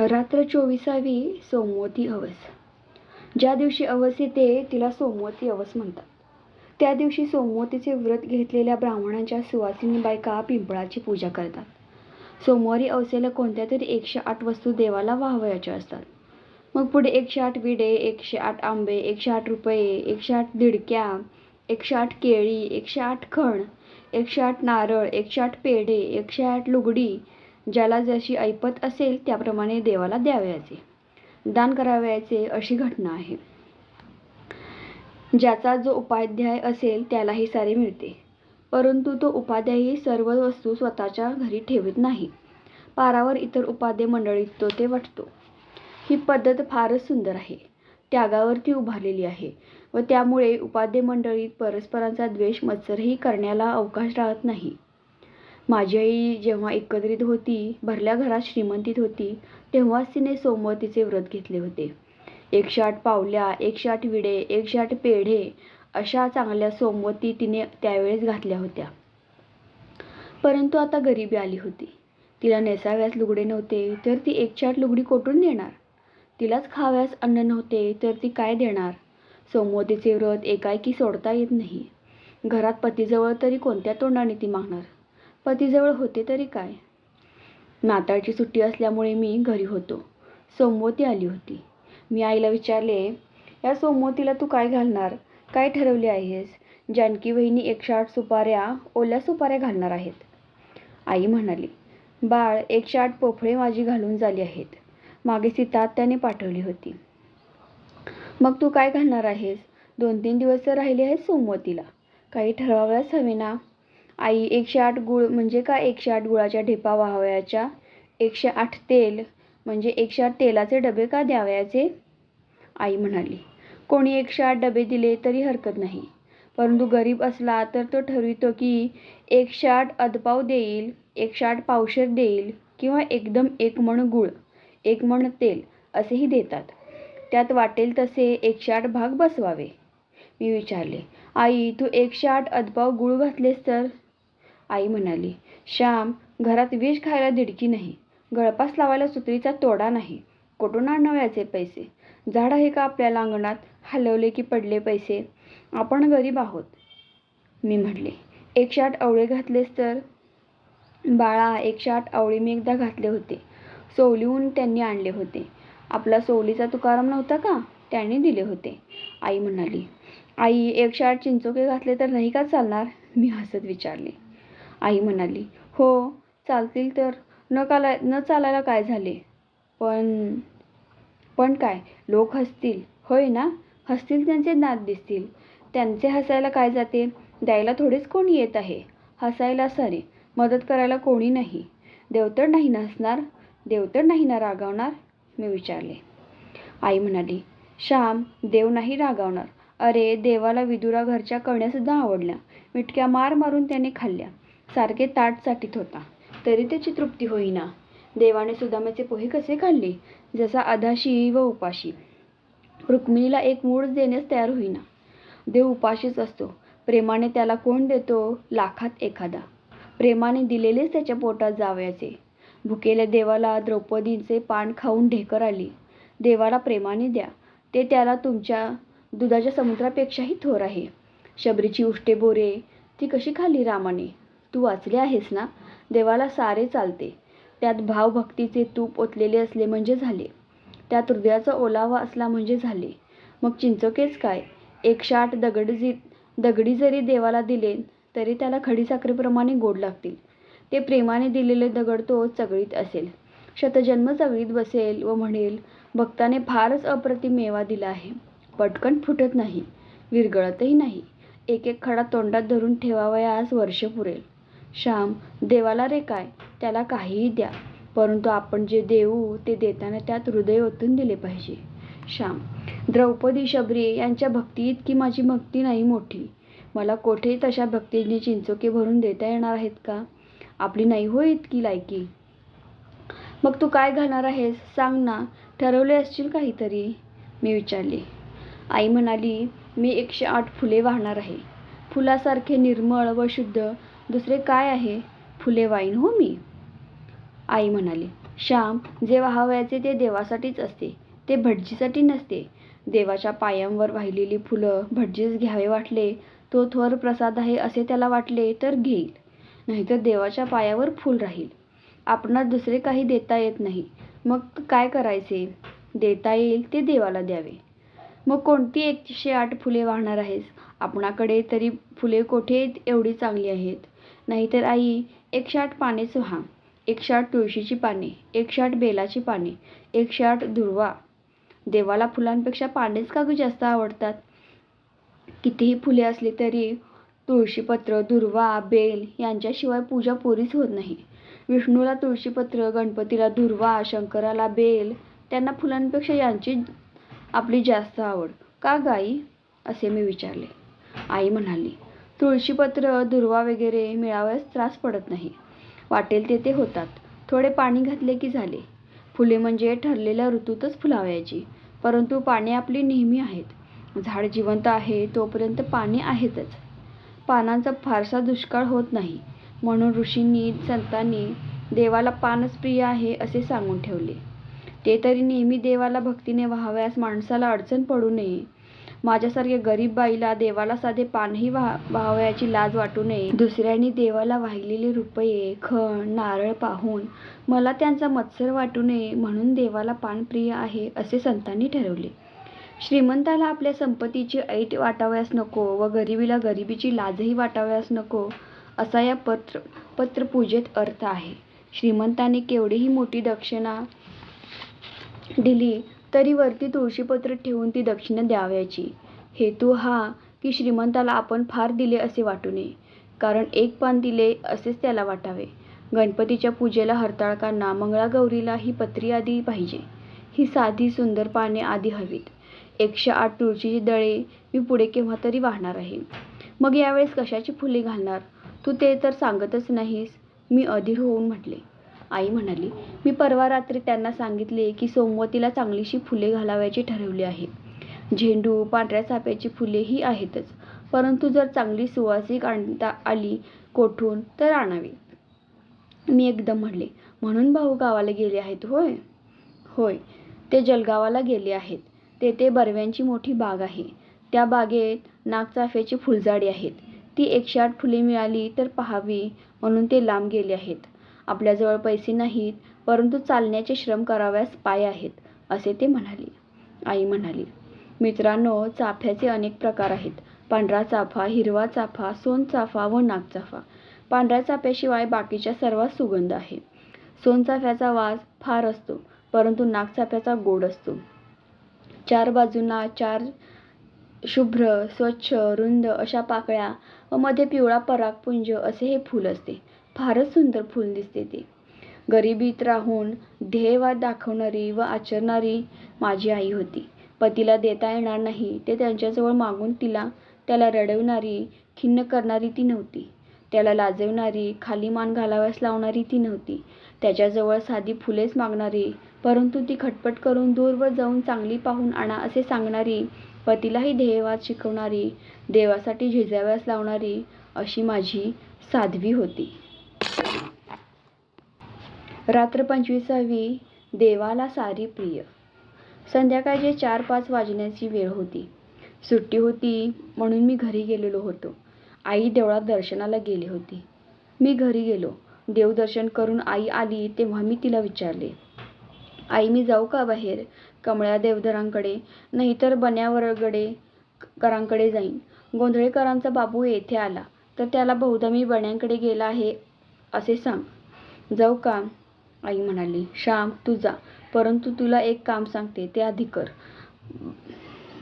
रात्र चोवीसावी सोमवती अवस ज्या दिवशी अवस येते तिला सोमवती अवस म्हणतात त्या दिवशी सोमवतीचे व्रत घेतलेल्या ब्राह्मणांच्या सुवासिनी बायका पिंपळाची पूजा करतात सोमवारी अवसेला कोणत्या तरी एकशे आठ वस्तू देवाला वाहवायच्या असतात मग पुढे एकशे आठ विडे एकशे आठ आंबे एकशे आठ रुपये एकशे आठ दिडक्या एकशे आठ केळी एकशे आठ खण एकशे आठ नारळ एकशे आठ पेढे एकशे आठ लुगडी ज्याला जशी ऐपत असेल त्याप्रमाणे देवाला द्यावयाचे. दान करावयाचे अशी घटना आहे. ज्याचा जो उपाध्याय असेल त्यालाही सारे मिळते. परंतु तो उपाध्यायी सर्व वस्तू स्वतःच्या घरी ठेवत नाही. पारावर इतर उपाध्ये मंडळीत तो ते वाटतो. ही पद्धत फारच सुंदर आहे. त्यागावरती उभारलेली आहे व त्यामुळे उपाध्ये मंडळीत परस्परांचा द्वेष मत्सरही करण्याला अवकाश राहत नाही. माझी आई जेव्हा एकत्रित होती भरल्या घरात श्रीमंतीत होती तेव्हाच तिने सोमवतीचे व्रत घेतले होते. एकशे आठ पावल्या एकशे आठ विडे एकशे आठ पेढे अशा चांगल्या सोमवती तिने त्यावेळेस घातल्या होत्या. परंतु आता गरिबी आली होती. तिला नेसाव्यास लुगडे नव्हते तर ती एकशे आठ लुगडी कोठून देणार? तिलाच खाव्यास अन्न नव्हते तर ती काय देणार? सोमवतीचे व्रत एकाएकी सोडता येत नाही. घरात पतीजवळ तरी कोणत्या तोंडाने ती मागणार? पतीजवळ होते तरी काय? नाताळची सुट्टी असल्यामुळे मी घरी होतो. सोमवती आली होती. मी आईला विचारले या सोमवतीला तू काय घालणार? काय ठरवले आहेस? जानकी वहिनी एकशे आठ सुपाऱ्या ओल्या सुपाऱ्या घालणार आहेत. आई म्हणाली बाळ एकशे आठ पोफळे माझी घालून झाली आहेत. मागे सीता त्याने पाठवली होती. मग तू काय घालणार आहेस? दोन तीन दिवस तर राहिले आहेत सोमवतीला. काही ठरवाव्यास हवे ना? आई एकशे आठ गुळ म्हणजे का एकशे आठ गुळाच्या ढेपा व्हावयाच्या? एकशे आठ तेल म्हणजे एकशे आठ तेलाचे डबे का द्यावयाचे? आई म्हणाली कोणी एकशे आठ डबे दिले तरी हरकत नाही. परंतु गरीब असला तर तो ठरवितो की एकशे आठ अदपाव देईल एकशे आठ पावशेर देईल किंवा एकदम एक मण गुळ एक मण तेल असेही देतात. त्यात वाटेल तसे एकशे आठ भाग बसवावे. मी विचारले आई तू एकशे आठ अदपाव गुळ घातलेस तर? आई म्हणाली श्याम घरात विष खायला दिडकी नाही. गळपास लावायला सुतरीचा तोडा नाही. कुठून आणावयाचे पैसे? झाड आहे का आपल्याला अंगणात हलवले की पडले पैसे? आपण गरीब आहोत. मी म्हटले एकशे आठ आवळे घातलेस तर? बाळा एकशे आठ आवळे मी एकदा घातले होते. सोवलीहून त्यांनी आणले होते. आपला सोवलीचा तुकाराम नव्हता का? त्यांनी दिले होते. आई म्हणाली आई एकशे आठ चिंचोके घातले तर नाही का चालणार? मी हसत विचारले. आई म्हणाली हो चालतील तर. न काला न चालायला काय झाले? पण पण काय? लोक हसतील. होय ना? हसतील त्यांचे नाद दिसतील. त्यांचे हसायला काय जाते? द्यायला थोडेच कोणी येत आहे? हसायला सारे. मदत करायला कोणी नाही. देवतर नाही ना हसणार? देवतर नाही ना रागावणार? मी विचारले. आई म्हणाली श्याम देव नाही रागावणार. अरे देवाला विदुरा घरच्या कळण्यासुद्धा आवडल्या. मिटक्या मार मारून त्याने खाल्ल्या. सारखे ताट चाटीत होता. तरी त्याची तृप्ती होईना. देवाने सुदामाचे पोहे कसे खाल्ले? जसा अधाशी व उपाशी. रुक्मिणीला एक मूळ देण्यास तयार होईना. देव उपाशीच असतो. प्रेमाने त्याला कोण देतो? लाखात एखादा. प्रेमाने दिलेलेच त्याच्या पोटात जावयाचे. भुकेल्या देवाला द्रौपदींचे पान खाऊन ढेकर आली. देवाला प्रेमाने द्या. ते त्याला तुमच्या दुधाच्या समुद्रापेक्षाही थोर आहे. शबरीची उष्टे बोरे ती कशी खाल्ली रामाने? तू वाचले आहेस ना? देवाला सारे चालते. त्यात भावभक्तीचे तूप ओतलेले असले म्हणजे झाले. त्यात हृदयाचा ओलावा असला म्हणजे झाले. मग चिंचोकेच काय? एकशे आठ दगड दगडी जरी देवाला दिले तरी त्याला खडीसाखरेप्रमाणे गोड लागतील. ते प्रेमाने दिलेले दगड तो चगळीत असेल. शतजन्म चगळीत बसेल व म्हणेल भक्ताने फारच अप्रतिम मेवा दिला आहे. पटकन फुटत नाही. विरगळतही नाही. एक एक खडा तोंडात धरून ठेवावयास वर्ष पुरेल. श्याम देवाला रे काय? त्याला काहीही द्या परंतु आपण जे देऊ ते देताना त्यात हृदय ओतून दिले पाहिजे. श्याम द्रौपदी शबरी यांच्या भक्ती इतकी माझी भक्ती नाही मोठी. मला कोठेही तशा भक्तीने चिंचोके भरून देता येणार आहेत का? आपली नाही हो इतकी लायकी. मग तू काय घालणार आहेस? सांग ना. ठरवले असशील काहीतरी? मी विचारले. आई म्हणाली मी एकशे आठ फुले वाहणार आहे. फुलासारखे निर्मळ व शुद्ध दुसरे काय आहे? फुले वाईन हो मी. आई म्हणाली श्याम जे वाहावयाचे ते देवासाठीच असते. ते भटजीसाठी नसते. देवाच्या पायांवर वाहिलेली फुलं भटजीस घ्यावे वाटले. तो थोर प्रसाद आहे असे त्याला वाटले तर घेईल. नाहीतर देवाच्या पायावर फूल राहील. आपणास दुसरे काही देता येत नाही. मग काय करायचे? देता येईल ते देवाला द्यावे. मग कोणती एकशे आठ फुले वाहणार आहेस? आपणाकडे तरी फुले कोठे एवढी चांगली आहेत? नाहीतर आई एकशे आठ पानेच व्हा एकशे आठ तुळशीची पाने एकशे आठ बेलाची पाने एकशे आठ दुर्वा देवाला फुलांपेक्षा पानेच का ग जास्त आवडतात? कितीही फुले असली तरी तुळशीपत्र दुर्वा बेल यांच्याशिवाय पूजा पुरीच होत नाही. विष्णूला तुळशीपत्र गणपतीला दुर्वा शंकराला बेल त्यांना फुलांपेक्षा यांची आपली जास्त आवड. का गाई असे मी विचारले. आई म्हणाली तुळशीपत्र दुर्वा वगैरे मिळावयास त्रास पडत नाही. वाटेल तेथे होतात. थोडे पाणी घातले की झाले. फुले म्हणजे ठरलेल्या ऋतूतच फुलावयाची. परंतु पाने आपली नेहमी आहेत. झाड जिवंत आहे तोपर्यंत पाने आहेतच. पानांचा फारसा दुष्काळ होत नाही. म्हणून ऋषींनी संतांनी देवाला पानच प्रिय आहे असे सांगून ठेवले. ते तरी नेहमी देवाला भक्तीने व्हावयास माणसाला अडचण पडू नये माझ्यासारख्या गरीब बाईला देवाला साधे पानही वाह वाहावयाची लाज वाटू नये. दुसऱ्यांनी देवाला वाहिलेले रुपये खण नारळ पाहून मला त्यांचा मत्सर वाटू नये म्हणून देवाला पान प्रिय आहे असे संतांनी ठरवले. श्रीमंताला आपल्या संपत्तीची ऐट वाटावयास नको व गरिबीला गरिबीची लाजही वाटावयास नको असा या पत्र पत्रपूजेत अर्थ आहे. श्रीमंताने केवढीही मोठी दक्षिणा दिली तरी वरती तुळशीपत्र ठेवून ती दक्षिणा द्यावयाची. हेतू हा की श्रीमंताला आपण फार दिले असे वाटू नये. कारण एक पान दिले असेच त्याला वाटावे. गणपतीच्या पूजेला हरताळकांना मंगळागौरीला ही पत्री आधी पाहिजे. ही साधी सुंदर पाने आधी हवीत. एकशे आठ तुळशीची दळे मी पुढे केव्हा तरी वाहणार आहे. मग यावेळेस कशाची फुले घालणार? तू ते तर सांगतच नाहीस. मी अधीर होऊन म्हटले. आई म्हणाली मी परवा रात्री त्यांना सांगितले की सोमवतीला चांगलीशी फुले घालावयाची ठरवली आहे. झेंडू पांढऱ्या चाफ्याची फुले ही आहेतच. परंतु जर चांगली सुवासिक आणता आली कोठून तर आणावी. मी एकदम म्हणले म्हणून भाऊ गावाला गेले आहेत होय? होय ते जलगावाला गेले आहेत. तेथे बरव्यांची मोठी बाग आहे. त्या बागेत नागचाफ्याची फुलझाडी आहेत. ती एकशे आठ फुले मिळाली तर पाहावी म्हणून ते लांब गेले आहेत. आपल्याजवळ पैसे नाहीत परंतु चालण्याचे श्रम कराव्यास पाय आहेत असे ते म्हणाले. आई म्हणाली मित्रांनो चाफ्याचे अनेक प्रकार आहेत. पांढरा चाफा हिरवा चाफा सोनचाफा व नागचाफा पांढऱ्या चाफ्याशिवाय बाकीच्या सर्वात सुगंध आहे. सोनचाफ्याचा वास फार असतो परंतु नागचाफ्याचा गोड असतो. चार बाजूंना चार शुभ्र स्वच्छ रुंद अशा पाकळ्या व मध्ये पिवळा परागपुंज असे हे फूल असते. फारच सुंदर फूल दिसते ते. गरिबीत राहून ध्येयवाद दाखवणारी व आचरणारी माझी आई होती. पतीला देता येणार नाही ते त्यांच्याजवळ मागून तिला त्याला रडवणारी खिन्न करणारी ती नव्हती. त्याला लाजवणारी खाली मान घालाव्यास लावणारी ती नव्हती. त्याच्याजवळ साधी फुलेच मागणारी परंतु ती खटपट करून दूरवर जाऊन चांगली पाहून आणा असे सांगणारी पतीलाही ध्येयवाद शिकवणारी देवासाठी झिजाव्यास लावणारी अशी माझी साध्वी होती. रात्र पंचवीसावी देवाला सारी प्रिय. संध्याकाळचे चार पाच वाजण्याची वेळ होती. सुट्टी होती म्हणून मी घरी गेलेलो होतो. आई देवळात दर्शनाला गेली होती. मी घरी गेलो. देवदर्शन करून आई आली तेव्हा मी तिला विचारले. आई मी जाऊ का बाहेर? कमळ्या देवधरांकडे नाहीतर बन्यावरगडे करांकडे जाईन. गोंधळेकरांचा बाबू येथे आला. तर त्याला बहुधा मी बन्यांकडे गेला आहे असे सांग. जाऊ का? आई म्हणाली श्याम तू जा परंतु तुला एक काम सांगते ते आधी कर.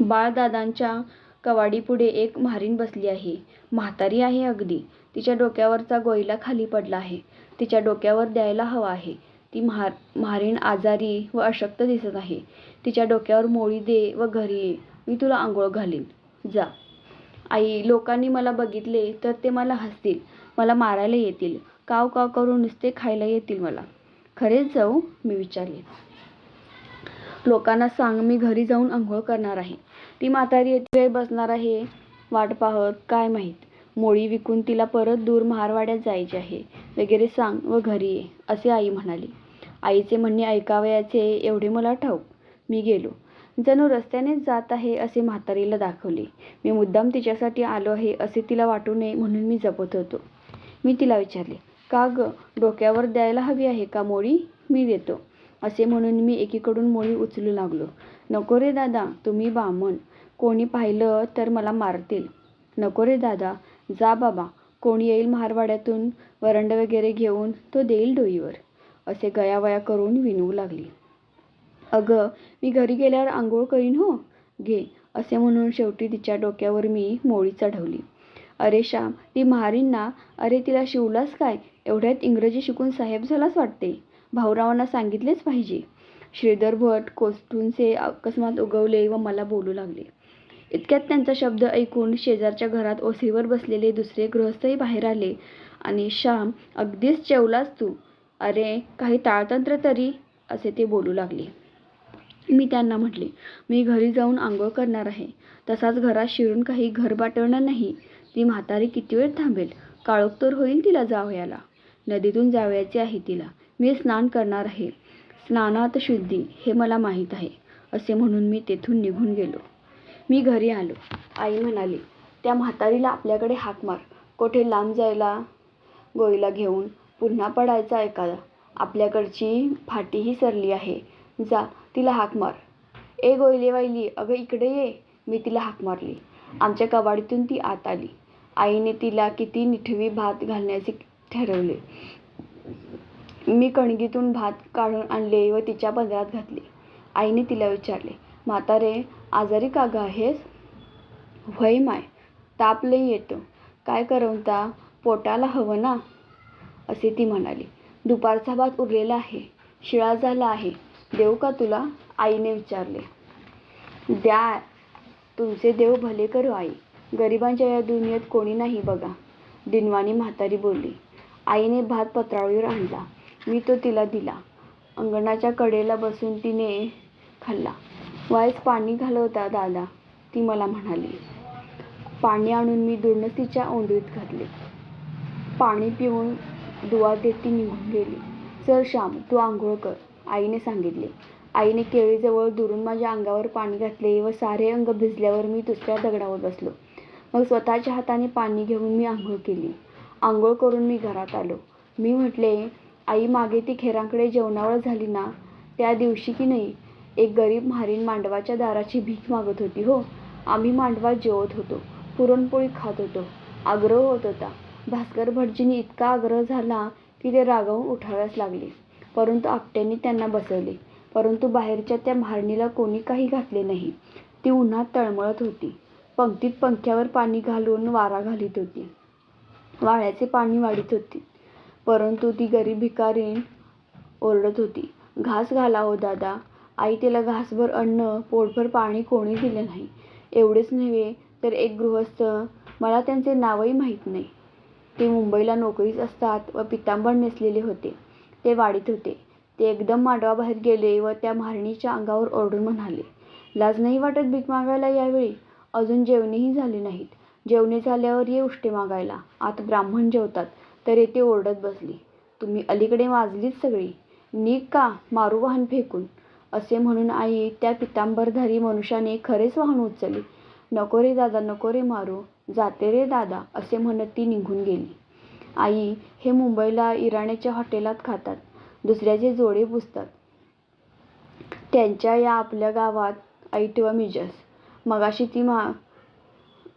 बाळदादांच्या कवाडीपुढे एक म्हारीण बसली आहे. म्हातारी आहे अगदी. तिच्या डोक्यावरचा गोईला खाली पडला आहे. तिच्या डोक्यावर द्यायला हवा आहे. ती म्हार म्हारीण आजारी व अशक्त दिसत आहे. तिच्या डोक्यावर मोळी दे व घरी ये. मी तुला आंघोळ घालीन. जा. आई लोकांनी मला बघितले तर ते मला हसतील. मला मारायला येतील. काव काव करून नुसते खायला येतील मला. खरेच जाऊ मी विचारले. लोकांना सांग मी घरी जाऊन आंघोळ करणार आहे. ती म्हातारी येथे वेळ बसणार आहे वाट पाहत काय माहीत? मोळी विकून तिला परत दूर महारवाड्यात जायचे आहे. वगैरे सांग व घरी ये असे आई म्हणाली. आईचे म्हणणे ऐकावयाचे एवढे मला ठाऊक. मी गेलो. जणू रस्त्यानेच जात आहे असे म्हातारीला दाखवले. मी मुद्दाम तिच्यासाठी आलो आहे असे तिला वाटू नये म्हणून मी जपत होतो. मी तिला विचारले का ग? डोक्यावर द्यायला हवी आहे का मोळी? मी देतो. असे म्हणून मी एकीकडून मोळी उचलू लागलो. नको रे दादा तुम्ही बामण. कोणी पाहिलं तर मला मारतील. नको रे दादा जा बाबा. कोणी येईल महारवाड्यातून? वरंड वगैरे घेऊन तो देईल डोईवर. असे गयावया करून विनवू लागली. अगं मी घरी गेल्यावर आंघोळ करीन हो. घे. असे म्हणून शेवटी तिच्या डोक्यावर मी मोळी चढवली. अरे श्याम ती महारींना ना अरे तिला शिवलास काय? एवढ्यात इंग्रजी शिकून साहेब झालाच वाटते. भाऊरावांना सांगितलेच पाहिजे. श्रीधर भट कोस्टूनचे अकस्मात उगवले व मला बोलू लागले. इतक्यात त्यांचा शब्द ऐकून शेजारच्या घरात ओसीवर बसलेले दुसरे गृहस्थही बाहेर आले. आणि श्याम अगदीच जेवलास तू? अरे काही ताळतंत्र तरी? असे ते बोलू लागले. मी त्यांना म्हटले मी घरी जाऊन आंघोळ करणार आहे. तसाच घरात शिरून काही घर बाटवणार नाही. ती म्हातारी किती वेळ थांबेल? काळोख तर होईल तिला जावयाला. नदीतून जावयाचे आहे तिला. मी स्नान करणार आहे. स्नानात शुद्धी हे मला माहीत आहे असे म्हणून मी तेथून निघून गेलो. मी घरी आलो. आई म्हणाली त्या म्हातारीला आपल्याकडे हाक मार. कोठे लांब जायला? गोईला घेऊन. पुन्हा पडायचा एखादा. आपल्याकडची फाटीही सरली आहे. जा तिला हाक मार. ए गोयले वाईली अगं इकडे ये. मी तिला हाक मारली. आमच्या कवाडीतून ती आत आली. आईने तिला किती निठवी भात घालण्याचे ठरवले. मी कणगीतून भात काढून आणले व तिच्या पदरात घातले. आईने तिला विचारले म्हातारे आजारी का ग आहेस? व्हय माय ताप लई येतो. काय करवता पोटाला हवं ना? असे ती म्हणाली. दुपारचा भात उरलेला आहे. शिळा झाला आहे. देऊ का तुला? आईने विचारले. द्या तुमचे देव भले करू आई. गरिबांच्या या दुनियेत कोणी नाही बघा. दिनवाणी म्हातारी बोलली. आईने भात पत्रावळीवर आणला. मी तो तिला दिला. अंगणाच्या कडेला बसून तिने खाल्ला. वाईस पाणी घालवता दादा ती मला म्हणाली पाणी आणून मी दुर्नच तिच्या ओंडीत घातले. पाणी पिऊन दुवा देत ती निघून गेली. चल श्याम तू आंघोळ कर आईने सांगितले. आईने केळीजवळ दुरून माझ्या अंगावर पाणी घातले व सारे अंग भिजल्यावर मी दुसऱ्या दगडावर बसलो. मग स्वतःच्या हाताने पाणी घेऊन मी आंघोळ केली. आंघोळ करून मी घरात आलो. मी म्हटले आई मागे ती खेरांकडे जेवणावळ झाली ना? त्या दिवशी की नाही? एक गरीब म्हारीण मांडवाच्या दाराची भीक मागत होती हो. आम्ही मांडवात जेवत होतो. पुरणपोळी खात होतो. आग्रह होत होता. भास्कर भटजींनी इतका आग्रह झाला की ते रागावून उठाव्यास लागले. परंतु आपट्यांनी त्यांना बसवले. परंतु बाहेरच्या त्या मारणीला कोणी काही घातले नाही. ती उन्हात तळमळत होती. पंक्तीत पंख्यावर पाणी घालून वारा घालीत होती. वाळ्याचे पाणी वाढीत होती. परंतु ती गरीब भिकारीण ओरडत होती. घास घाला हो दादा. आई तिला घासभर अन्न पोटभर पाणी कोणी दिले नाही. एवढेच नव्हे तर एक गृहस्थ. मला त्यांचे नावही माहीत नाही ते मुंबईला नोकरीस असतात व पितांबर नेसलेले होते. ते वाढीत होते. ते एकदम मांडवाबाहेर गेले व त्या म्हारणीच्या अंगावर ओरडून म्हणाले लाज नाही वाटत भीक मागायला यावेळी? अजून जेवणेही झाले नाहीत. जेवणे झाल्यावर ये उष्टे मागायला. आता ब्राह्मण जेवतात तर येते ओरडत बसली. तुम्ही अलीकडे वाजलीच सगळी. नी का? मारू वाहन फेकून. असे म्हणून आई त्या पितांबरधारी मनुष्याने खरेच वाहन उचलले. नको रे दादा नको रे मारू. जाते रे दादा असे म्हणत ती निघून गेली. आई हे मुंबईला इराण्याच्या हॉटेलात खातात. दुसऱ्याचे जोडे पुसतात. त्यांच्या या आपल्या गावात ऐट व मिजस. मगाशी ती मा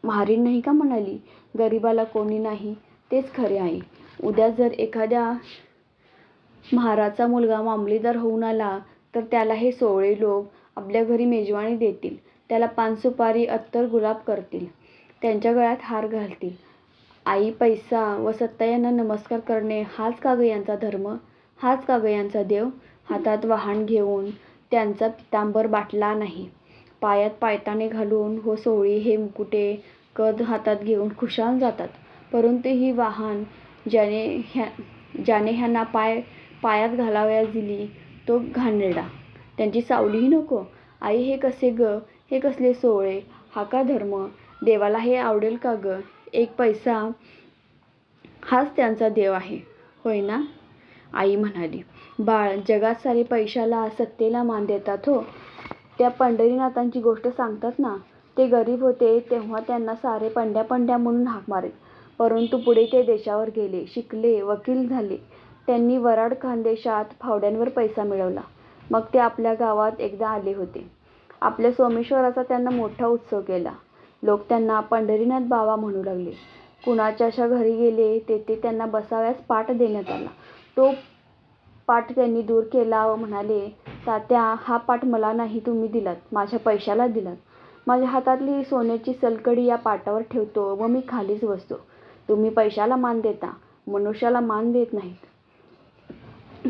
महारीण नाही का म्हणाली? गरिबाला कोणी नाही तेच खरे आहे. उद्या जर एखाद्या महाराचा मुलगा मामलेदार होऊन आला तर त्याला हे सोळे लोक आपल्या घरी मेजवानी देतील. त्याला पानसुपारी अत्तर गुलाब करतील. त्यांच्या गळ्यात हार घालतील. आई पैसा व सत्ता यांना नमस्कार करणे हाच का ग यांचा धर्म. हाच का यांचा देव. हातात वाहन घेऊन त्यांचा पितांबर बाटला नाही. पायात पायताने घालून हो सोळी हे मुकुटे कद हातात घेऊन खुशाल जातात. परंतु ही वाहन ज्याने ह्या ज्याने ह्यांना पाय पायात घालावयास दिली तो घाणेरडा. त्यांची सावलीही नको. आई हे कसे ग? हे कसले सोहळे हा का धर्म? देवाला हे आवडेल का ग? एक पैसा हाच त्यांचा देव आहे. होय ना? आई म्हणाली बाळ जगात सारे पैशाला सत्तेला मान देतात हो. त्या पंढरीनाथांची गोष्ट सांगतात ना ते गरीब होते तेव्हा त्यांना सारे पंड्या पंड्या म्हणून हाक मारीत परंतु पुढे ते देशावर गेले शिकले वकील झाले. त्यांनी वराड खानदेशात फावड्यांवर पैसा मिळवला. मग ते आपल्या गावात एकदा आले होते. आपल्या सोमेश्वराचा त्यांना मोठा उत्सव केला. लोक त्यांना पंढरीनाथ बाबा म्हणू लागले. कुणाच्या अशा घरी गेले तेथे त्यांना बसाव्यास पाठ देण्यात आला. तो पाठ त्यांनी दूर केला व म्हणाले तात्या हा पाठ मला नाही तुम्ही दिलात. माझ्या पैशाला दिलात. माझ्या हातातली सोन्याची सलकडी या पाटावर ठेवतो व मी खालीच बसतो. तुम्ही पैशाला मान देता मनुष्याला मान देत नाहीत.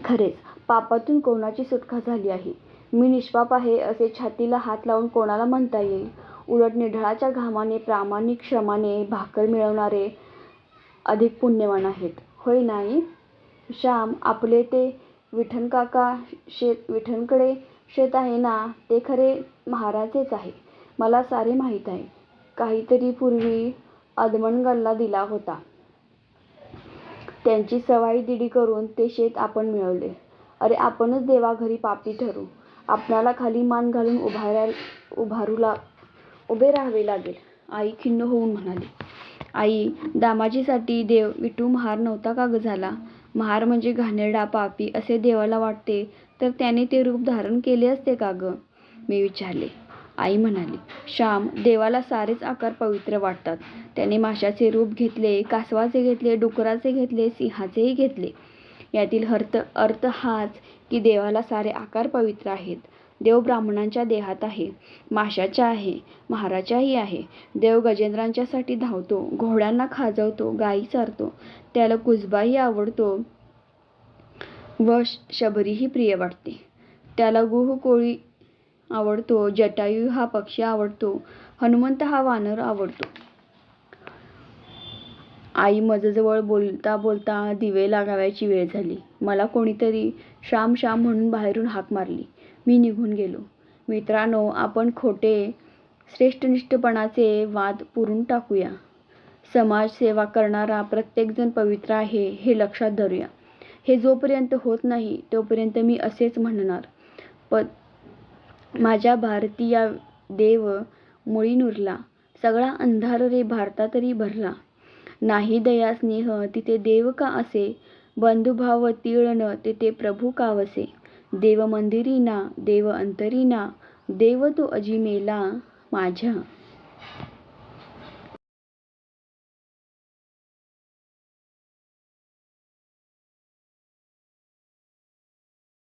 खरेच पापातून कोणाची सुटका झाली आहे? मी निष्पाप आहे असे छातीला हात लावून कोणाला म्हणता येईल? उलट निढळाच्या घामाने प्रामाणिक श्रमाने भाकर मिळवणारे अधिक पुण्यवान आहेत. होय नाही? श्याम आपले ते विठणकाका शेत विठणकडे शेत आहे ना ते खरे महाराजेच आहे. मला सारे माहीत आहे. काहीतरी पूर्वी अदमणगडला दिला होता. त्यांची सवाई दिडी करून ते शेत आपण मिळवले. अरे आपणच देवाघरी पापी ठरू. आपणाला खाली मान घालून उभारा उभारू ला उभे राहावे लागेल. आई खिन्न होऊन म्हणाली. आई दामाजीसाठी देव विठू महार नव्हता का ग झाला? महार म्हणजे घाणेरडा पापी असे देवाला वाटते तर त्याने ते रूप धारण केले असते का ग? मी विचारले. आई म्हणाली श्याम देवाला सारेच आकार पवित्र वाटतात. त्याने माशाचे रूप घेतले कासवाचे घेतले डुकराचे घेतले सिंहाचेही घेतले. यातील अर्थ अर्थ हाच की देवाला सारे आकार पवित्र आहेत. देव ब्राह्मणांच्या देहात आहे. माशाच्या आहे. महाराच्याही आहे. देव गजेंद्रांच्यासाठी धावतो. घोड्यांना खाजवतो. गायी चारतो. त्याला कुजबाही आवडतो. व शबरीही प्रिय वाटते. त्याला गुह कोळी आवडतो. जटायू हा पक्षी आवडतो. हनुमंत हा वानर आवडतो. आई मजजवळ बोलता बोलता दिवे लागाव्याची वेळ झाली. मला कोणीतरी श्याम श्याम म्हणून बाहेरून हाक मारली. मी निघून गेलो. मित्रांनो आपण खोटे श्रेष्ठनिष्ठपणाचे वाद पुरून टाकूया. समाजसेवा करणारा प्रत्येकजण पवित्र आहे हे लक्षात धरूया. हे जोपर्यंत होत नाही तोपर्यंत मी असेच म्हणणार. प माझ्या भारतीया देव मुळी नुरला सगळा अंधार रे भारतातरी भरला. नाही दया स्नेह तिथे देव का असे? बंधुभाव तीळण तिथे प्रभू का वसे? देव मंदिरीना देव अंतरीना देव तो अजिमेला माझ्या.